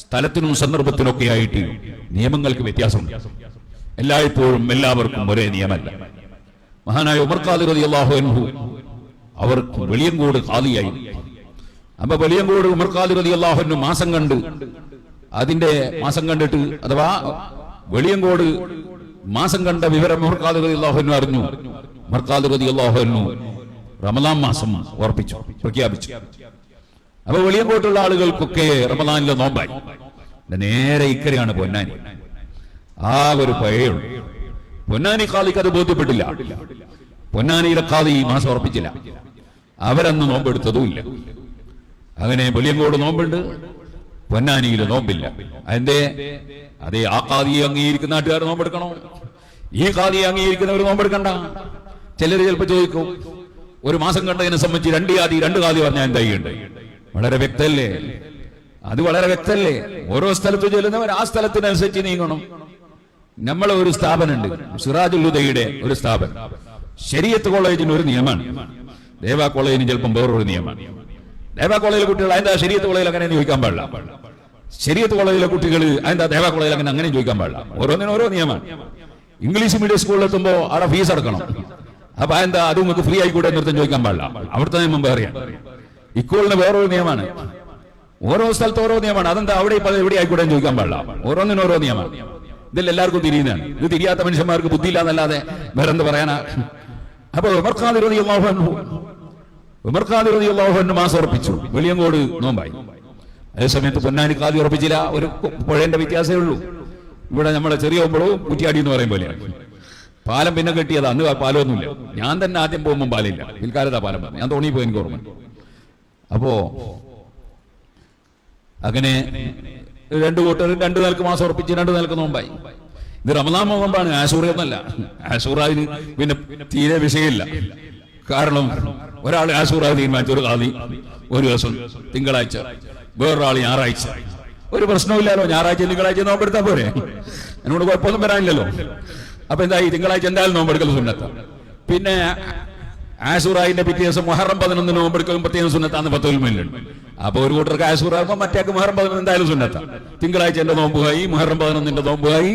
സ്ഥലത്തിനും സന്ദർഭത്തിനൊക്കെ ആയിട്ട് നിയമങ്ങൾക്ക് വ്യത്യാസമുണ്ട്. എല്ലായ്പ്പോഴും എല്ലാവർക്കും ഒരേ നിയമമല്ല മഹാനായ ഉമർ ഖാദി റതി അള്ളാഹു അൻഹു വെളിയങ്കോട് ഖാദിയായി അപ്പൊ വെളിയങ്കോട് ഉമർ ഖാദി റതി അള്ളാഹുവിന് മാസം കണ്ട് അതിന്റെ മാസം കണ്ടിട്ട് അഥവാ വെളിയങ്കോട് മാസം കണ്ട വിവരം ഉമർ ഖാദി റതി അള്ളാഹുവിന് അറിഞ്ഞു. ഉമർ ഖാദി റതി അള്ളാഹുവിനു റമദാൻ മാസം ഉറപ്പിച്ചു പ്രഖ്യാപിച്ചു. അപ്പൊ വെളിയങ്കോട്ടുള്ള ആളുകൾക്കൊക്കെ റമദാനിലെ നോമ്പായി. നേരെ ഇക്കരയാണ് പൊന്നാനി. ആ ഒരു പഴയുള്ളൂ. പൊന്നാനി കാലിക്ക് അത് ബോധ്യപ്പെട്ടില്ല. പൊന്നാനിയുടെ കാതി ഈ മാസം ഉറപ്പിച്ചില്ല. അവരന്ന് നോമ്പെടുത്തതുമില്ല അങ്ങനെ വെളിയങ്കോട് നോമ്പുണ്ട് പൊന്നാനിയിൽ നോമ്പില്ല. അതിന്റെ അതെ ആ കാതിയെ അംഗീകരിക്കുന്ന നാട്ടുകാർ നോമ്പെടുക്കണോ? ഈ കാതിയെ അംഗീകരിക്കുന്നവർ നോമ്പെടുക്കണ്ട. ചിലർ ചിലപ്പോൾ ചോദിക്കും ഒരു മാസം കണ്ടതിനെ സംബന്ധിച്ച് രണ്ട് കാതി രണ്ട് കാതി പറഞ്ഞാൽ എന്തായിട്ടുണ്ട് വളരെ വ്യക്തല്ലേ? അത് വളരെ വ്യക്തല്ലേ? ഓരോ സ്ഥലത്ത് ചെല്ലുന്നവർ ആ സ്ഥലത്തിനനുസരിച്ച് നീങ്ങണം. നമ്മളെ ഒരു സ്ഥാപനമുണ്ട്. സിറാജുൽ ഉദയുടെ ഒരു സ്ഥാപനം. ശരിയത്ത് കോളേജിന് ഒരു നിയമമാണ്. ദേവ കോളേജിന് ചിലപ്പം വേറൊരു നിയമമാണ്. ദേവ കോളേജിലെ കുട്ടികൾ അതിന്റെ ശരിയത്ത് കോളേജിൽ അങ്ങനെ ചോദിക്കാൻ പാടില്ല. ശരിയത്ത് കോളേജിലെ കുട്ടികൾ അതിന്റെ ദേവ കോളേജിൽ അങ്ങനെ അങ്ങനെ ചോദിക്കാൻ പാടില്ല. ഓരോന്നിനും ഓരോ നിയമമാണ്. ഇംഗ്ലീഷ് മീഡിയം സ്കൂളിൽ എത്തുമ്പോൾ അവിടെ ഫീസ് അടക്കണം. അപ്പൊ എന്താ അതും നിങ്ങൾക്ക് ഫ്രീ ആയിക്കൂടെ എന്നർത്ഥം ചോദിക്കാൻ പാടില്ല. അവിടുത്തെ നിയമം വേറെയാണ്. ഇക്കോളിന് വേറൊരു നിയമമാണ് ഓരോ സ്ഥലത്ത് ഓരോ നിയമമാണ് അതെന്താ? അവിടെ ഇപ്പൊ എവിടെ ആയിക്കൂടെ ചോദിക്കാൻ പാടില്ല. ഓരോന്നിനും ഓരോ നിയമമാണ് ഇതിൽ എല്ലാവർക്കും തിരിയുന്നതാണ്. ഇത് തിരിയാത്ത മനുഷ്യന്മാർക്ക് ബുദ്ധിയില്ല എന്നല്ലാതെ വേറെ എന്ത് പറയാനാ? അപ്പൊ ഉമർ ഖാദി റളിയല്ലാഹു അൻഹു ഉമർ ഖാദി റളിയല്ലാഹു അൻഹു മാസം ഉറപ്പിച്ചു. വെളിയങ്കോട് നോമ്പായി. അതേ സമയത്ത് പൊന്നാനി കാതി ഉറപ്പിച്ചില്ല. ഒരു പുഴേന്റെ വ്യത്യാസമേ ഉള്ളൂ. ഇവിടെ നമ്മളെ ചെറിയ ഒമ്പളവും കുറ്റിയാടി എന്ന് പറയും പോലെയാണ് പാലം പിന്നെ കെട്ടിയതാ. അന്ന് പാലമൊന്നുമില്ല ഞാൻ തന്നെ ആദ്യം പോകുമ്പോൾ പാലില്ല. പിൽക്കാലത്താ പാലം. ഞാൻ തോണി പോയി എനിക്ക് ഓർമ്മ അപ്പോ അങ്ങനെ രണ്ടു കൂട്ടർ രണ്ടു നിലയ്ക്ക് മാസം ഉറപ്പിച്ച് രണ്ടു നിലയ്ക്ക് നോമ്പായി. ഇത് റമദാൻ നോമ്പാണ് ആശൂറയൊന്നല്ല ആശൂറാവിന് പിന്നെ തീരെ വിഷയമില്ല. കാരണം ഒരാൾ ആശൂറാവ് തീരുമാനിച്ചു ഒരു കാതി ഒരു ദിവസം തിങ്കളാഴ്ച വേറൊരാൾ ഞായറാഴ്ച. ഒരു പ്രശ്നമില്ലല്ലോ ഞായറാഴ്ച തിങ്കളാഴ്ച നോമ്പെടുത്താൽ പോരെ. എന്നോട് കുഴപ്പമൊന്നും വരാനില്ലല്ലോ. അപ്പൊ എന്തായി? തിങ്കളാഴ്ച എന്തായാലും നോമ്പെടുക്കൽ സുന്നത്ത. പിന്നെ ആസൂറായിന്റെ പിറ്റേ ദിവസം മുഹറം പതിനൊന്നിന് നോമ്പെടുക്കലും പ്രത്യേകം സുന്നത്താന്ന് പത്തൊൽമയിലുണ്ട് അപ്പൊ ഒരു കൂട്ടർക്ക് ആശുറാകുമ്പോൾ മറ്റേക്ക് മുഹറം പതിനൊന്ന് എന്തായാലും സുന്നത്ത. തിങ്കളാഴ്ച എന്റെ നോമ്പുകായി മുഹറം പതിനൊന്നിന്റെ നോമ്പുകായി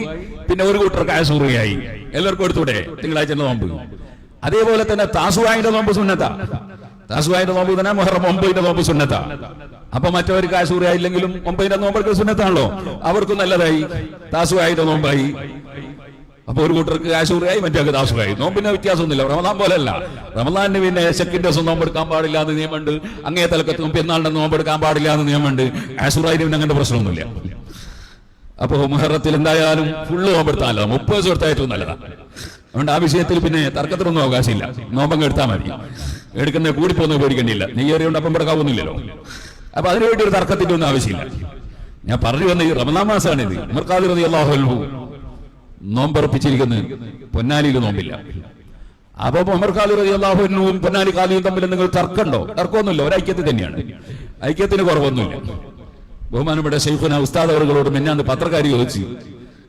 പിന്നെ ഒരു കൂട്ടർക്ക് ആശുറയായി എല്ലാവർക്കും എടുത്തൂടെ തിങ്കളാഴ്ച നോമ്പ്. അതേപോലെ തന്നെ താസുവായിന്റെ നോമ്പ് സുന്നത്ത. താസുവായിന്റെ നോമ്പ് തന്നെ മുഹറം ഒമ്പതിന്റെ നോമ്പ് സുന്നത്ത. അപ്പൊ മറ്റവർക്ക് ആശുറയായില്ലെങ്കിലും ഒമ്പതിന്റെ നോമ്പെടുക്കൽ സുന്നത്താണല്ലോ. അവർക്കും നല്ലതായി. താസുവായിന്റെ നോമ്പായി. അപ്പൊ ഒരു കൂട്ടർക്ക് ആശൂറായി മറ്റേ ദാസുറായി നോമ്പിന് വ്യത്യാസമൊന്നുമില്ല. റമദാൻ പോലെയല്ല റമദാന് പിന്നെ ശക്കിന്റെ ദിവസം നോമ്പെടുക്കാൻ പാടില്ല എന്ന് നിയമമുണ്ട്. അങ്ങേ തലക്കത്തും പെരുന്നാളിന്റെ നോമ്പെടുക്കാൻ പാടില്ല എന്ന് നിയമമുണ്ട്. ആശൂറായിന് പിന്നെ അങ്ങനത്തെ പ്രശ്നമൊന്നുമില്ല. അപ്പൊ മുഹറത്തിൽ എന്തായാലും ഫുള്ള് നോമ്പെടുത്താനല്ല മുപ്പത് ദിവസം എടുത്താൽ ഏറ്റവും നല്ലതാണ് അതുകൊണ്ട് ആ വിഷയത്തിൽ പിന്നെ തർക്കത്തിനൊന്നും അവകാശമില്ല. നോമ്പങ്ങ് എടുത്താൽ മതി. എടുക്കുന്ന കൂടിപ്പോന്ന് പേടിക്കണ്ടില്ല നീ ഏറിയോണ്ട് അപ്പം പെടുക്കാവുന്നില്ലല്ലോ അപ്പൊ അതിനുവേണ്ടി ഒരു തർക്കത്തിന്റെ ഒന്നും ആവശ്യമില്ല. ഞാൻ പറഞ്ഞു വന്ന ഈ റമദാൻ മാസമാണിത്. ഇത് അള്ളാഹു അൻഹു നോമ്പുറപ്പിച്ചിരിക്കുന്നത് പൊന്നാലിയിൽ നോമ്പില്ല. അപ്പൊ ഉമർ ഖാലി റതി അള്ളാഹുവിനും പൊന്നാലി ഖാലിയും തമ്മിൽ നിങ്ങൾ തർക്കമുണ്ടോ? തർക്കമൊന്നുമില്ല. ഒരു ഐക്യത്തിൽ തന്നെയാണ്. ഐക്യത്തിന് കുറവൊന്നുമില്ല. ബഹുമാനപ്പെട്ട ഷെയ്ഖുന ഉസ്താദ് അവർകളോട് മെന്നാന്ന് പത്രക്കാരി ചോദിച്ചു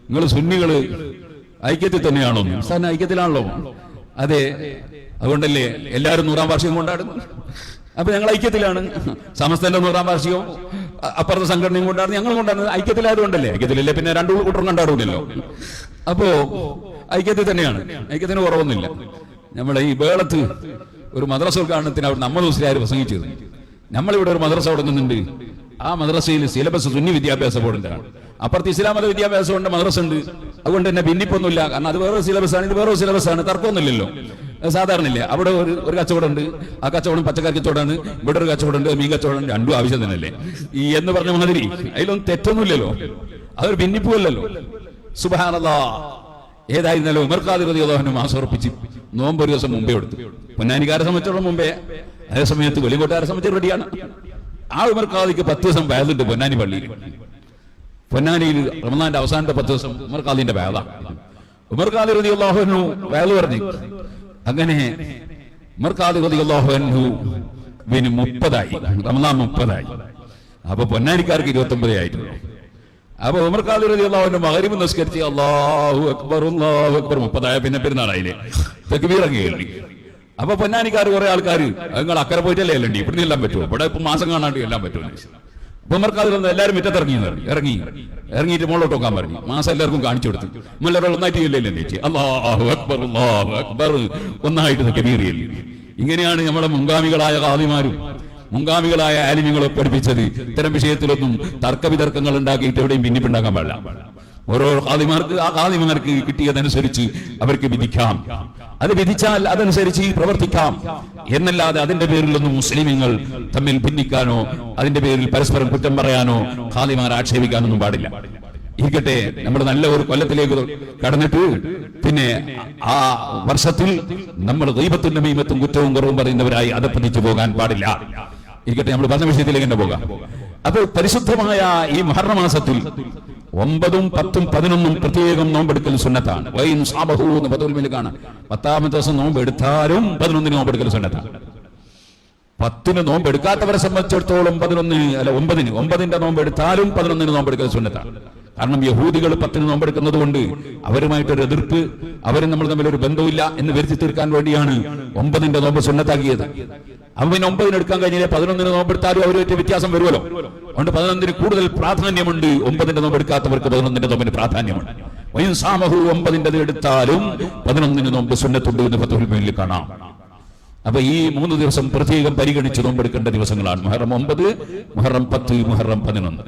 നിങ്ങൾ സുന്നികൾ ഐക്യത്തിൽ തന്നെയാണോ? ഉസ്താദിന് ഐക്യത്തിലാണല്ലോ. അതെ. അതുകൊണ്ടല്ലേ എല്ലാവരും നൂറാം വാർഷികം കൊണ്ടാടുന്നു അപ്പൊ ഞങ്ങൾ ഐക്യത്തിലാണ്. സമസ്തന്റെ നൂറാം വാർഷികവും അപ്പുറത്തെ സംഘടനയും കൊണ്ടാണ് ഞങ്ങൾ കൊണ്ടാണ് ഐക്യത്തിലായതുകൊണ്ടല്ലേ. ഐക്യത്തിലല്ലേ പിന്നെ രണ്ടു കൂട്ടരും കണ്ടാടൂലല്ലോ. അപ്പോ ഐക്യത്തിൽ തന്നെയാണ്. ഐക്യത്തിന് കുറവൊന്നുമില്ല. നമ്മളെ ഈ വേളത്ത് ഒരു മദ്രസ ഉദ്ഘാടനത്തിന് അവർ നമ്മൾ മുസ്ലിയാർ പ്രസംഗിച്ചത്. നമ്മളിവിടെ ഒരു മദ്രസ തുടങ്ങുന്നുണ്ട് ആ മദ്രസയിൽ സിലബസ് സുന്നി വിദ്യാഭ്യാസ ബോർഡിന്റെ ആണ്. അപ്പുറത്ത് ഇസ്ലാം മത വിദ്യാഭ്യാസം ഉണ്ട് മദ്രസ ഉണ്ട്. അതുകൊണ്ട് തന്നെ ഭിന്നിപ്പൊന്നുമില്ല. കാരണം അത് വേറെ സിലബസ് ആണ്. ഇത് വേറെ സിലബസ് ആണ്. തർക്കമൊന്നുമില്ലല്ലോ. സാധാരണയില്ലേ? അവിടെ ഒരു ഒരു കച്ചവടം ഉണ്ട് ആ കച്ചവടം പച്ചക്കറി കച്ചവടമാണ്. ഇവിടെ ഒരു കച്ചവടം ഉണ്ട് മീൻ കച്ചവടം രണ്ടും ആവശ്യം തന്നെയല്ലേ? ഈ എന്ന് പറഞ്ഞ മാതിരി അതിലൊന്നും തെറ്റൊന്നുമില്ലല്ലോ. അതൊരു ഭിന്നിപ്പുമല്ലല്ലോ സുബാനല്ലാ ഏതായിരുന്നാലും ഉമർക്കാതി പ്രതിയോധനം ആസർപ്പിച്ച് നോമ്പ് ഒരു ദിവസം മുമ്പേ എടുത്തു പൊന്നാനിക്കാരെ സംബന്ധിച്ചോളം മുമ്പേ. അതേ സമയത്ത് വെളിങ്കോട്ടുകാരെ സംബന്ധിച്ച് റെഡിയാണ്. ആ ഉമർ ഖാദിക്ക് പത്ത് ദിവസം വയലുണ്ട് പൊന്നാനി പള്ളിയിൽ. പൊന്നാനിയിൽ റമദാന്റെ അവസാനത്തെ പത്ത് ദിവസം ഉമർക്കാദിന്റെ വേദ ഉമർക്കാദി റതി അള്ളാഹുനു വേദ പറഞ്ഞു. അങ്ങനെ റതി അള്ളാഹുനു പിന്നെ മുപ്പതായി. റമദാൻ മുപ്പതായി. അപ്പൊ പൊന്നാനിക്കാർക്ക് ഇരുപത്തി ഒമ്പതേ ആയിട്ടുള്ളൂ അപ്പൊ ഉമർ ഖാദി റലി അള്ളാഹുവിന്റെ മകരിമ നിസ്കരിച്ച് അള്ളാഹു അക്ബർ അള്ളാഹു അക്ബർ. മുപ്പതായ പിന്നെ പെരുന്നാളായില്ലേ തെക്കുബീർ അങ്ങ് കേൾവി അപ്പൊ പൊന്നാനിക്കാർ കുറെ ആൾക്കാർ നിങ്ങൾ അക്കരെ പോയിട്ടല്ലേ അല്ലേ ഇവിടുന്ന് എല്ലാം പറ്റുമോ ഇവിടെ ഇപ്പൊ മാസം കാണാണ്ട് എല്ലാം പറ്റുമോ വന്ന് എല്ലാവരും ഇറങ്ങി ഇറങ്ങി ഇറങ്ങി. ഇറങ്ങിയിട്ട് മുകളിലോട്ട് നോക്കാൻ പറഞ്ഞു. മാസം എല്ലാവർക്കും കാണിച്ചു കൊടുത്തു. മുല്ലവരോട് ഒന്നായിട്ട് ഇല്ലല്ലേ ചേച്ചി അള്ളാഹു അക്ബർ അള്ളാഹു അക്ബർ. ഒന്നായിട്ട് കബീറിയല്ലേ ഇങ്ങനെയാണ് നമ്മുടെ മുൻഗാമികളായ കാതിമാരും മുൻഗാമികളായ ആലിമ്യങ്ങളെ പഠിപ്പിച്ചത് ഇത്തരം വിഷയത്തിലൊന്നും തർക്കവിതർക്കങ്ങൾ ഉണ്ടാക്കിയിട്ട് എവിടെയും ഭിന്നിപ്പുണ്ടാക്കാൻ പാടില്ല. ഓരോ ഖാദിമാർക്ക് ആ ഖാദിമാർക്ക് കിട്ടിയതനുസരിച്ച് അവർക്ക് വിധിക്കാം. അത് വിധിച്ചാൽ അതനുസരിച്ച് പ്രവർത്തിക്കാം. എന്നല്ലാതെ അതിന്റെ പേരിലൊന്നും മുസ്ലിമീങ്ങൾ തമ്മിൽ ഭിന്നിക്കാനോ അതിന്റെ പേരിൽ പരസ്പരം കുറ്റം പറയാനോ ഖാദിമാർ ആക്ഷേപിക്കാനൊന്നും പാടില്ല. ഇരിക്കട്ടെ നമ്മൾ നല്ല ഒരു കൊല്ലത്തിലേക്ക് കടന്നിട്ട് പിന്നെ ആ വർഷത്തിൽ നമ്മൾ ദൈവത്തിന്റെ മീമത്തും കുറ്റവും കുറവും പറയുന്നവരായി അതപ്പതിച്ചു പോകാൻ പാടില്ല. ഇരിക്കട്ടെ നമ്മൾ പറഞ്ഞ വിഷയത്തിലേക്ക് തന്നെ പോകാം. അപ്പോൾ പരിശുദ്ധമായ ഈ മഹർണമാസത്തിൽ മാസത്തിൽ ഒമ്പതും പത്തും പതിനൊന്നും പ്രത്യേകം നോമ്പെടുക്കൽ സുന്നത്താണ്. വൈൻ സാബഹു എന്ന് പതുൽമിൽ കാണാം പത്താമത്തെ ദിവസം നോമ്പെടുത്താലും പതിനൊന്നിന് നോമ്പെടുക്കൽ സുന്നത്താണ്. പത്തിന് നോമ്പ് എടുക്കാത്തവരെ സംബന്ധിച്ചിടത്തോളം പതിനൊന്നിന് അല്ല ഒമ്പതിന്. ഒമ്പതിന്റെ നോമ്പ് എടുത്താലും പതിനൊന്നിന് നോമ്പ് എടുക്കൽ സുന്നത്താണ്. കാരണം യഹൂദികൾ പത്തിന് നോമ്പെടുക്കുന്നത് കൊണ്ട് അവരുമായിട്ടൊരു എതിർപ്പ് അവരും നമ്മൾ തമ്മിൽ ഒരു ബന്ധമില്ല എന്ന് വരുത്തി തീർക്കാൻ വേണ്ടിയാണ് ഒമ്പതിന്റെ നോമ്പ് സുന്നത്താക്കിയത്. അവൻ പിന്നെ ഒമ്പതിന് എടുക്കാൻ കഴിഞ്ഞില്ലേ? പതിനൊന്നിന് നോമ്പെടുത്താലും അവരുമായിട്ട് വ്യത്യാസം വരുമല്ലോ. അതുകൊണ്ട് പതിനൊന്നിന് കൂടുതൽ പ്രാധാന്യമുണ്ട്. ഒമ്പതിന്റെ നോമ്പ് എടുക്കാത്തവർക്ക് പതിനൊന്നിന്റെ നോമ്പിന് പ്രാധാന്യമുണ്ട്. വൈൻ സാമഹു ഒമ്പതിന്റെ എടുത്താലും പതിനൊന്നിന് നോമ്പ് സുന്നത്തുണ്ട് എന്ന് പത്തുൽ മേലിൽ കാണാം. അപ്പൊ ഈ മൂന്ന് ദിവസം പ്രത്യേകം പരിഗണിച്ച് നോമ്പെടുക്കേണ്ട ദിവസങ്ങളാണ്. മുഹറം ഒമ്പത് മുഹറം പത്ത് മുഹറം പതിനൊന്ന്.